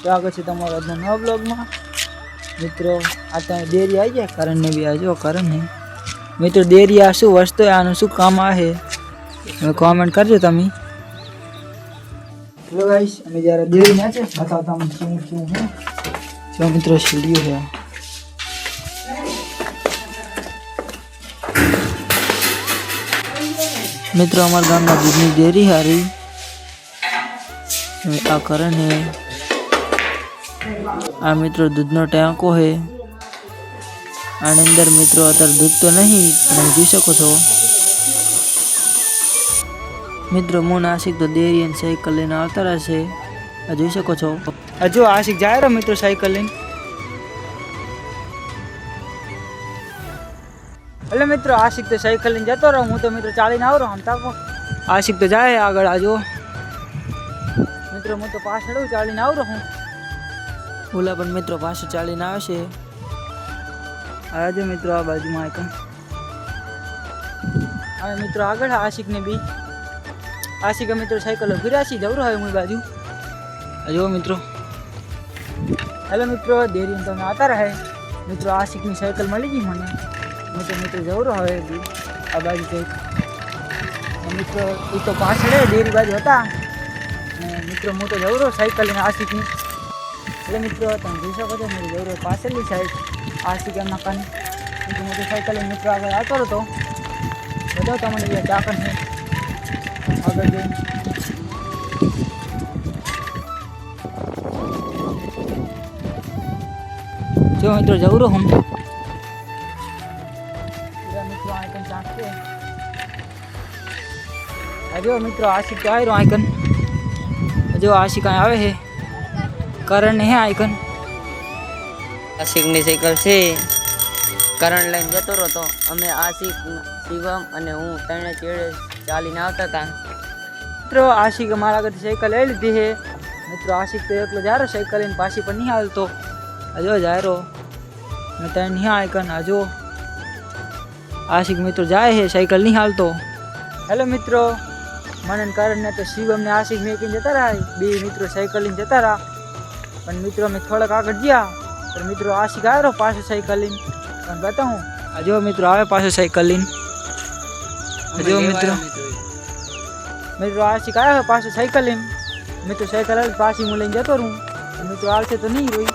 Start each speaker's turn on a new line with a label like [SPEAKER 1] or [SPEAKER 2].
[SPEAKER 1] સ્વાગત છે તમારો આજના નવા બ્લોગમાં મિત્રો, આ ત્યાં ડેરી આવી જાય કરણને બી આવજો કરણ ને. મિત્રો, ડેરી આ શું વસ્તુ આનું શું કામ આવે કોમેન્ટ કરજો તમે. હેલો ગાઈસ અમે જ્યારે ડેરી ના છે, બતાવતા તમને શું શું છે? જો મિત્રો, સીડીઓ છે. મિત્રો, અમારા ગામમાં દૂધની ડેરી હારી આ કરણ ને આ મિત્રો દૂધનો ટાંકો છે આની અંદર મિત્રો અત્યારે દૂધ તો નહીં તમે જોઈ શકો છો. મિત્રો હું નાસિક તો ડેરી અને સાયકલ લઈને આવતા રહેશે આ જોઈ શકો છો. હજુ આશિક જાય રહ્યો મિત્રો સાયકલ લઈને. એટલે મિત્રો આશિક તો સાયકલ લઈને જતો રહો હું તો મિત્રો ચાલીને આવું રહ્યો તાકો આશિક તો જાય આગળ આજો મિત્રો, હું તો પાછળ હું ચાલીને આવું રહું ઓલા પણ મિત્રો પાછો ચાલીને આવશે આજે મિત્રો આ બાજુમાં આઈકન હવે મિત્રો આગળ આશિકને બી. આશિક મિત્રો સાયકલ ફિરાશી જવરો હવે હું બાજુ. જુઓ મિત્રો. હેલો મિત્રો દેરી તમે આવતા રહે. મિત્રો આશિકની સાયકલ મળી ગઈ મને. હું તો મિત્રો જવરો હવે બી. આ બાજુ કંઈક. મિત્રો એ તો પાછળ ડેરી બાજુ હતા. મિત્રો હું તો જવરો સાયકલ લઈને આશિકની. એટલે મિત્રો, તમે જોઈ શકો છો, મારી જવરો પાછળની સાઈડ આ એમના કાન મિત્રો મોટી સાયકલ મિત્રો આગળ આવતો હતો. બધો તમને એ ચાકર છે આગળ જઈ જો મિત્રો જવરો હું બધા મિત્રો આઈકન ચાકશે જો મિત્રો આશિક આવ્યો આઈકન જો આશિક આવે છે. કરણ હે આઈકન
[SPEAKER 2] આશિકની સાયકલ છે. કરણ લઈને જતો રહ્યો અમે આશિક શિવમ અને હું ત્રણે ચેડે ચાલીને આવતા હતા.
[SPEAKER 1] મિત્રો આશિક મારા આગળથી સાયકલ લઈ લીધી છે. મિત્રો આશિક તો એકલો જારો સાયકલ લઈને પાછી પણ નહીં હાલતો. હજો જાયરો. ને ત્યાં નહીં આઈકન હજો આશિક મિત્રો જાય છે સાયકલ નહીં હાલતો. હેલો મિત્રો. મને ને કારણે તો શિવમ ને આશિક મેકીને જતા રહ્યા બે મિત્રો સાયકલ લઈને જતા રહ્યા. પણ મિત્રો અમે થોડાક આગળ ગયા. પણ મિત્રો આશિક આવ્યો પાછો સાયકલ લઈને પણ બતાવું હજો મિત્રો આવે પાછો સાયકલ લઈને હજો મિત્રો. મિત્રો આશિક આવ્યો પાછો સાયકલ લઈને મિત્રો સાયકલ પાછી હું લઈને જતો રહું. મિત્રો આવશે તો નહીં રોઈ